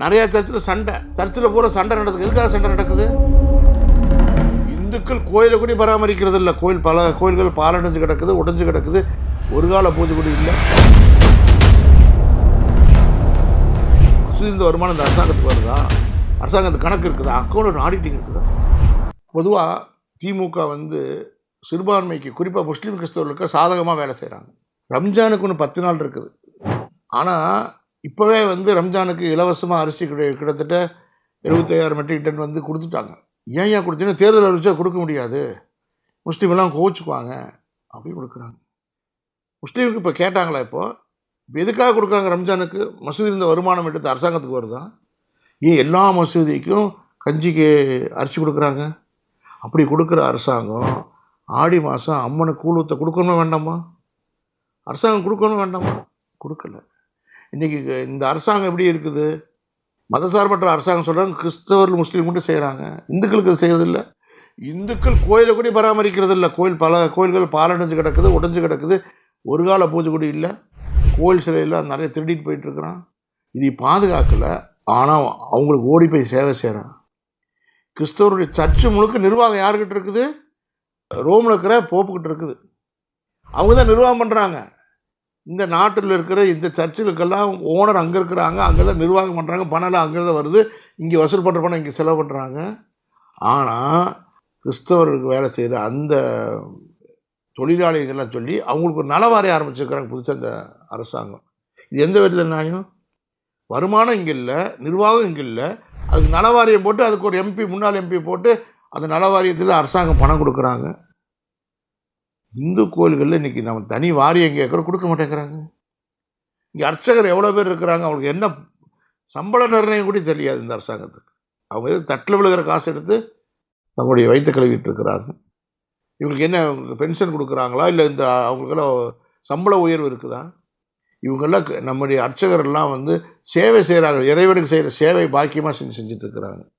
நிறைய சர்ச்சில் சண்டை. சர்ச்சில் பூரா சண்டை நடக்குது. எதுக்காக சண்டை நடக்குது? இந்துக்கள் கோயிலை கூட பராமரிக்கிறது இல்லை கோயில் பல கோயில்கள் பாலடைஞ்சு கிடக்குது உடைஞ்சு கிடக்குது. ஒரு கால பூஜை கூட இல்லை. இந்த வருமானம் இந்த அரசாங்கத்துக்கு வருதா? அரசாங்கத்துக்கு கணக்கு இருக்குதா? அக்கௌண்ட் ஆடிட்டிங் இருக்குதா? பொதுவாக திமுக வந்து சிறுபான்மைக்கு குறிப்பாக முஸ்லீம் கிறிஸ்தவர்களுக்கு சாதகமாக வேலை செய்கிறாங்க ரம்ஜானுக்கு ஒன்று பத்து நாள் இருக்குது. ஆனால் இப்போவே வந்து ரம்ஜானுக்கு இலவசமாக அரிசி கிட்டத்தட்ட எழுபத்தையாயிரம் மெட்ரிக் டன் வந்து கொடுத்துட்டாங்க. ஏன் ஏன் கொடுத்தீங்கன்னா தேர்தல் அறிவிச்சா கொடுக்க முடியாது. முஸ்லீமெல்லாம் கோவிச்சுக்குவாங்க. அப்படி கொடுக்குறாங்க. முஸ்லீமுக்கு இப்போ கேட்டாங்களா இப்போது எதுக்காக கொடுக்குறாங்க ரம்ஜானுக்கு? மசூதி இருந்த வருமானம் எடுத்து அரசாங்கத்துக்கு வருதா? ஏன் எல்லா மசூதிக்கும் கஞ்சிக்கு அரிசி கொடுக்குறாங்க? அப்படி கொடுக்குற அரசாங்கம் ஆடி மாதம் அம்மனுக்கு கூழ் கொடுக்கணுமா வேண்டாமா? அரசாங்கம் கொடுக்கணும் வேண்டாமா? கொடுக்கல. இன்றைக்கி இந்த அரசாங்கம் எப்படி இருக்குது? மதசார்பற்ற அரசாங்கம் சொல்கிறாங்க கிறிஸ்தவர்கள் முஸ்லீம் மட்டும் செய்கிறாங்க இந்துக்களுக்கு அது செய்கிறதில்ல இந்துக்கள் கோயிலை கூட பராமரிக்கிறது இல்லை கோயில் பல கோயில்கள் பாலடைஞ்சு கிடக்குது உடஞ்சு கிடக்குது. ஒரு கால பூஜை கூட இல்லை. கோயில் சிலையெல்லாம் நிறைய திருடிட்டு போயிட்டுருக்குறான் இதை பாதுகாக்கலை. ஆனால் அவங்களுக்கு ஓடி போய் சேவை செய்கிறான் கிறிஸ்தவருடைய சர்ச்சு முழுக்க நிர்வாகம் யாருக்கிட்ட இருக்குது? ரோமில் இருக்கிற போப்புக்கிட்ட இருக்குது. அவங்க தான் நிர்வாகம் பண்ணுறாங்க இந்த நாட்டில் இருக்கிற இந்த சர்ச்சுகளுக்கெல்லாம் ஓனர் அங்கே இருக்கிறாங்க அங்கே தான் நிர்வாகம் பண்ணுறாங்க பணம்லாம் அங்கே தான் வருது. இங்கே வசூல் பண்ணுற பணம் இங்கே செலவு பண்ணுறாங்க ஆனால் கிறிஸ்தவர்களுக்கு வேலை செய்கிற அந்த தொழிலாளிகள்லாம் சொல்லி அவங்களுக்கு ஒரு நலவாரி ஆரம்பிச்சிருக்கிறாங்க புதுசாக அந்த அரசாங்கம். இது எந்த விதத்தில் நியாயம்? வருமானம் இங்கே இல்லை நிர்வாகம் இங்கே இல்லை. அதுக்கு நலவாரியம் போட்டு அதுக்கு ஒரு எம்பி முன்னாள் எம்பி போட்டு அந்த நலவாரியத்தில் அரசாங்கம் பணம் கொடுக்குறாங்க. இந்து கோயில்களில் இன்றைக்கி நம்ம தனி வாரியம் கேட்குறோம் கொடுக்க மாட்டேங்கிறாங்க. இங்கே அர்ச்சகர் எவ்வளோ பேர் இருக்கிறாங்க அவங்களுக்கு என்ன சம்பள நிர்ணயம் கூட தெரியாது இந்த அரசாங்கத்துக்கு. அவங்க எதுவும் தட்டில் விழுகிற காசு எடுத்து தங்களுடைய வயிற்று கழுவிட்டு இருக்கிறாங்க இவங்களுக்கு என்ன பென்ஷன் கொடுக்குறாங்களா? இல்லை இந்த அவங்களுக்கெல்லாம் சம்பள உயர்வு இருக்குதா? இவங்கெல்லாம் க- நம்முடைய அர்ச்சகர்லாம் வந்து சேவை செய்கிறாங்க இறைவனுக்கு செய்கிற சேவை பாக்கியமாக செஞ்சு செஞ்சுட்டு இருக்கிறாங்க.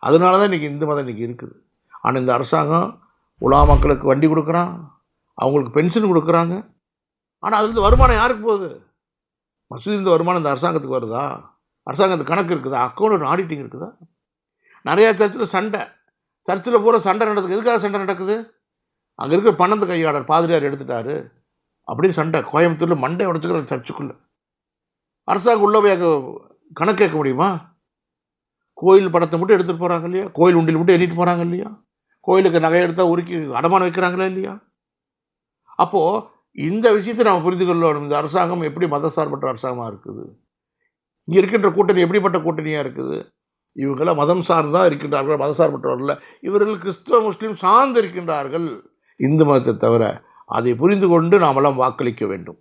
அதனால தான் இன்றைக்கி இந்து மதம் இன்றைக்கி இருக்குது. ஆனால் இந்த அரசாங்கம் உலா மக்களுக்கு வண்டி கொடுக்குறான். அவங்களுக்கு பென்ஷன் கொடுக்குறாங்க. ஆனால் அதுலேருந்து வருமானம் யாருக்கு போகுது? மசூதிலேருந்து வருமானம் இந்த அரசாங்கத்துக்கு வருதா? அரசாங்கத்துக்கு கணக்கு இருக்குதா? அக்கௌண்ட் ஆடிட்டிங் இருக்குதா? நிறையா சர்ச்சில் சண்டை. சர்ச்சில் பூரா சண்டை நடக்குது. எதுக்காக சண்டை நடக்குது? அங்கே இருக்கிற பணத்து கையாளர் பாதிரியார் எடுத்துட்டாரு. அப்படின்னு சண்டை. கோயம்புத்தூரில் மண்டை உடச்சுக்கிற சர்ச்சுக்குள்ளே அரசாங்கம் உள்ள போய் அங்கே கணக்கு கேட்க முடியுமா? கோயில் படத்தை மட்டும் எடுத்துகிட்டு போகிறாங்க இல்லையா? கோயில் உண்டியில் மட்டும் எண்ணிட்டு போகிறாங்க இல்லையா? கோயிலுக்கு நகை எடுத்தால் உருக்கி அடமானம் வைக்கிறாங்களா இல்லையா? அப்போது இந்த விஷயத்தை நாம் புரிந்து கொள்ளணும் இந்த அரசாங்கம் எப்படி மதசார்பற்ற அரசாங்கமாக இருக்குது? இங்கே இருக்கின்ற கூட்டணி எப்படிப்பட்ட கூட்டணியாக இருக்குது? இவங்களாம் மதம் சார்ந்தான் இருக்கின்றார்கள் மதசார்பற்றவர்கள் இவர்கள் கிறிஸ்துவ முஸ்லீம் சார்ந்து இருக்கின்றார்கள் இந்து மதத்தை தவிர அதை புரிந்து கொண்டு நாமெல்லாம் வாக்களிக்க வேண்டும்.